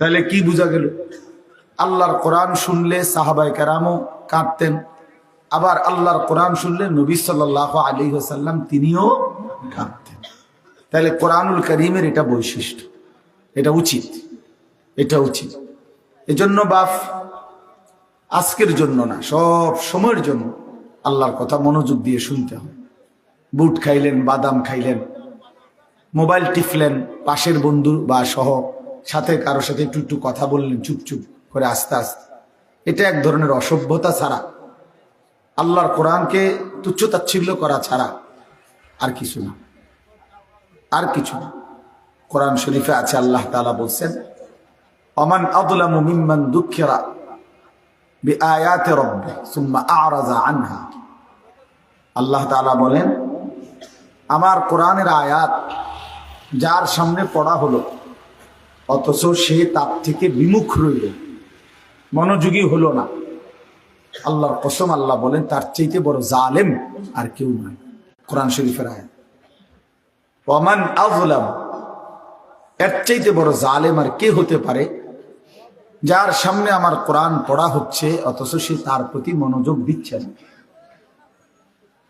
তাহলে কি বোঝা গেল? আল্লাহর কোরআন শুনলে সাহাবাই কারামও কাঁদতেন। আবার আল্লাহর কোরআন শুনলে নবী সাল্লাহ আলী সাল্লাম তিনিও কাঁদতেন। তাহলে কোরআনুল করিমের এটা বৈশিষ্ট্য, এটা উচিত এটা উচিত। এজন্য বাপ, আজকের জন্য না, সব সময়ের জন্য আল্লাহর কথা মনোযোগ দিয়ে শুনতে হয়। বুট খাইলেন, বাদাম খাইলেন, মোবাইল টিপলেন, পাশের বন্ধু বা সহ সাথে কারও সাথে একটু একটু কথা বললেন, চুপ চুপ করে আস্তে আস্তে। এটা এক ধরনের অসভ্যতা ছাড়া। আল্লাহর কোরআনকে তুচ্ছতাচ্ছিল্য করা ছাড়া আর কিছু না। আর কিছু না। কোরআন শরীফে আছে, আল্লাহ তালা বলছেন অমান আদুলামু দুঃখেরা সুম্মা আরাজা আনহা। আল্লাহ বলেন, আমার কোরআনের আয়াত যার সামনে পড়া হলো অথচ সে তার থেকে বিমুখ রইল। মনোযোগী হলো না। আল্লাহর কসম আল্লাহ বলেন, তার চাইতে বড় জালেম আর কেউ নয় কোরআন শরীফের ওমান আজলাম এর চাইতে বড় জালেম আর কে হতে পারে? যার সামনে আমার কোরআন পড়া হচ্ছে, অথচ সে তার প্রতি মনোযোগ দিচ্ছে না।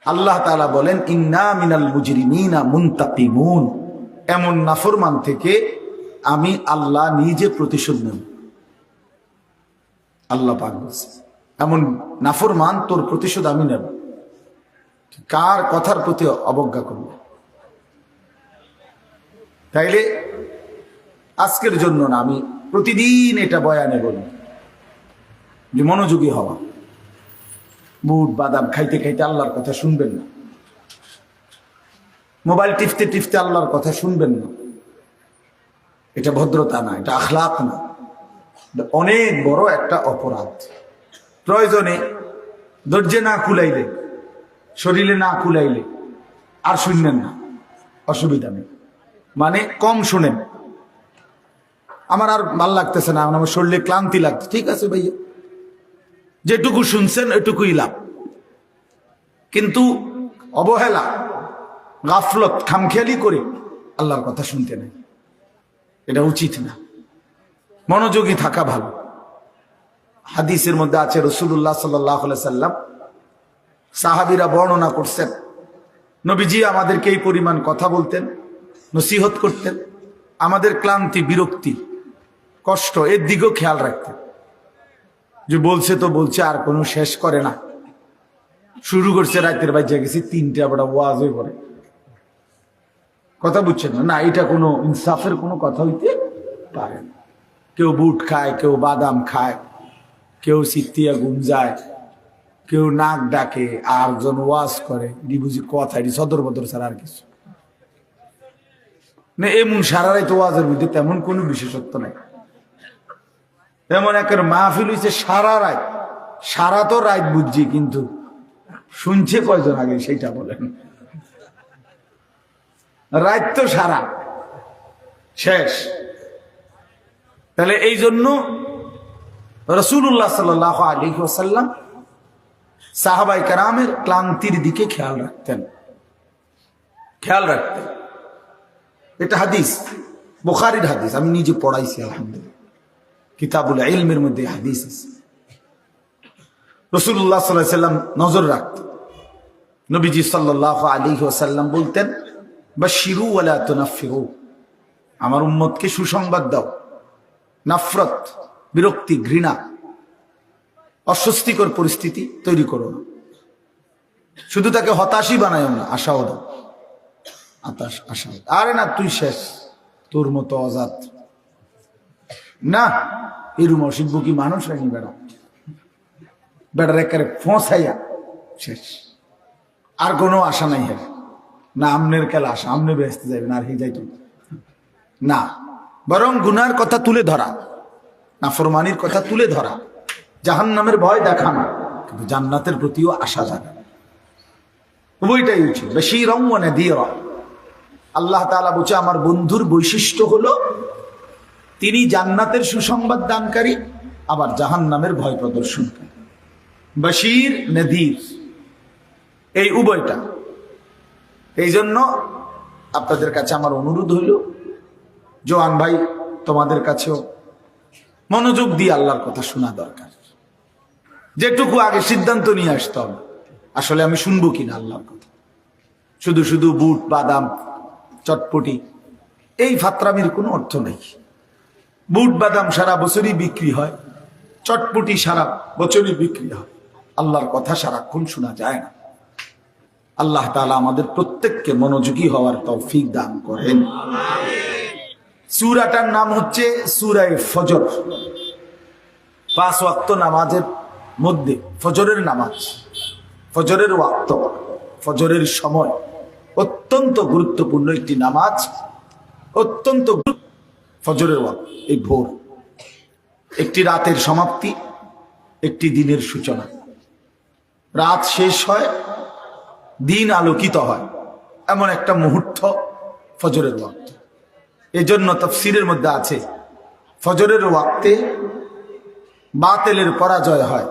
আল্লাহ তাআলা বলেন, ইন্না মিনাল মুজরিমিনা মুনতাকিমুন। এমন নাফরমান থেকে আমি আল্লাহ নিজে প্রতিশোধ নেব। আল্লাহ পাক বলছে, এমন নাফরমান, তোর প্রতিশোধ আমি নেব। কার কথার প্রতি অবজ্ঞা করব? তাইলে আজকের জন্য না, আমি প্রতিদিন এটা বয়ানে বলি যে, মনোযোগী হওয়া। বুট বাদাম খাইতে খাইতে আল্লাহর কথা শুনবেন না। মোবাইল টিপতে টিপতে আল্লাহর কথা শুনবেন না। এটা ভদ্রতা না, এটা আখলাক না। অনেক বড় একটা অপরাধ। প্রয়োজনে ধৈর্যে না কুলাইলে, শরীরে না কুলাইলে আর শুনলেন না, অসুবিধা নেই। মানে কম শুনেন। আমার আর ভালো লাগতেছে না, আমার শরীরে ক্লান্তি লাগছে। ঠিক আছে ভাইয়া, যেটুকু শুনছেন এটুকুই লাভ। কিন্তু অবহেলা, গাফলত, খামখেয়ালি করে আল্লাহর কথা শুনতে নেই। এটা উচিত না। মনোযোগী থাকা ভালো। হাদিসের মধ্যে আছে রসুল্লাহ সাল্লাহ সাল্লাম সাহাবিরা বর্ণনা করছেন, নবীজি আমাদেরকে এই পরিমাণ কথা বলতেন, নসিহত করতেন, আমাদের ক্লান্তি, বিরক্তি, কষ্ট এর দিকেও খেয়াল রাখতেন। যে বলছে তো বলছে, আর কোনো শেষ করে না। শুরু করছে রাতের বাজে, গেছি তিনটে আবার ওয়াজ হয়ে পড়ে। কথা বুঝছেন না? না, এটা কোনো ইনসাফের কোনো কথা হইতে পারে না। কেউ বুট খায়, কেউ বাদাম খায়, কেউ সিত্তিয়া যায়, কেউ নাক ডাকে আর জন ওয়াজ করে এটি বুঝি কথা এটি সদর বদর ছাড়া আর কিছু। না, এমন সারারাই তো ওয়াজের মধ্যে তেমন কোনো বিশেষত্ব নাই। তেমন একের মাহফিল হয়েছে সারা রাত। সারা তো রাত বুঝছি, কিন্তু শুনছে কয়জন আগে, সেইটা বলেন। রাত তো সারা। শেষ। তাহলে এই জন্য রসুল্লাহ সাল আলী ওসাল্লাম সাহাবাই কারামের ক্লান্তির দিকে খেয়াল রাখতেন। খেয়াল রাখতেন। এটা হাদিস, বোখারির হাদিস। আমি নিজে পড়াইছি, আলহামদুলিল্লাহ। কিতাবুল ইলমের মধ্যে হাদিস আছে। রসুল্লাহ সাল্লাহ সাল্লাম নজর রাখত নবীজি সাল্লাহ আলী ওসাল্লাম বলতেন বা শিরু ওয়ালা তোনাফিরু। আমার উম্মতকে সুসংবাদ দাও। নাফরত, বিরক্তি, ঘৃণা, অস্বস্তিকর পরিস্থিতি তৈরি করো না। শুধু তাকে হতাশই বানায় না, আশাও দাও। আশা আরে না, তুই শেষ। তোর মতো অজাত। না এরম অসিব্য কি মানুষ হয়নি বেড়া? বেড়ার একেবারে ফোঁসাইয়া। শেষ। আর কোনো আশা নাই হ্যাঁ না, আমনের খেলা আমনে বেসতে যাবেন আর হে যাইত না, বরং গুনার কথা তুলে ধরা, নাফরমানির কথা তুলে ধরা জাহান নামের ভয় দেখানো, কিন্তু জান্নাতের প্রতিও আশা জানা উভয়টাই উচিত। বেশি রং মনে দিয়ে আল্লাহ তালা বলছে, আমার বন্ধুর বৈশিষ্ট্য হলো, তিনি জান্নাতের সুসংবাদ দানকারী, আবার জাহান নামের ভয় প্রদর্শনকারী। বশির নদীর এই উভয়টা। এই জন্য আপনাদের কাছে আমার অনুরোধ হইল, জোয়ান ভাই, তোমাদের কাছেও মনোযোগ দিয়ে আল্লাহর কথা শোনা দরকার। যেটুকু আগে সিদ্ধান্ত নিয়ে আসতে হবে, আসলে আমি শুনব কিনা আল্লাহর কথা। শুধু শুধু বুট, বাদাম, চটপটি, এই ফাত্রামির কোনো অর্থ নেই। বুট, বাদাম সারা বছরই বিক্রি হয়, চটপটি সারা বছরই বিক্রি হয়। আল্লাহর কথা সারাক্ষণ শোনা যায় না। আল্লাহ তাআলা আমাদের প্রত্যেককে মনোযোগী হওয়ার তৌফিক দান করেন। সুরাটার নাম হচ্ছে সুরায় ফজর। পাঁচ ওয়াক্ত নামাজের মধ্যে ফজরের নামাজ, ফজরের ওয়াক্ত, ফজরের সময় অত্যন্ত গুরুত্বপূর্ণ একটি নামাজ, অত্যন্ত ফজরের ওয়াক্ত, এই ভোর। একটি রাতের সমাপ্তি, একটি দিনের সূচনা। রাত শেষ হয় দিন আলোকিত হয়। এমন একটা মুহূর্ত ফজরের ওয়াক্ত। এজন্য তফসিরের মধ্যে আছে, ফজরের ওয়াক্তে বাতেলের পরাজয় হয়,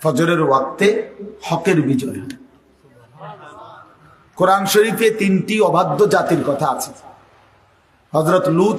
ফজরের ওয়াক্তে হকের বিজয় হয়। কোরআন শরীফে তিনটি অবাধ্য জাতির কথা আছে। হজরত লুত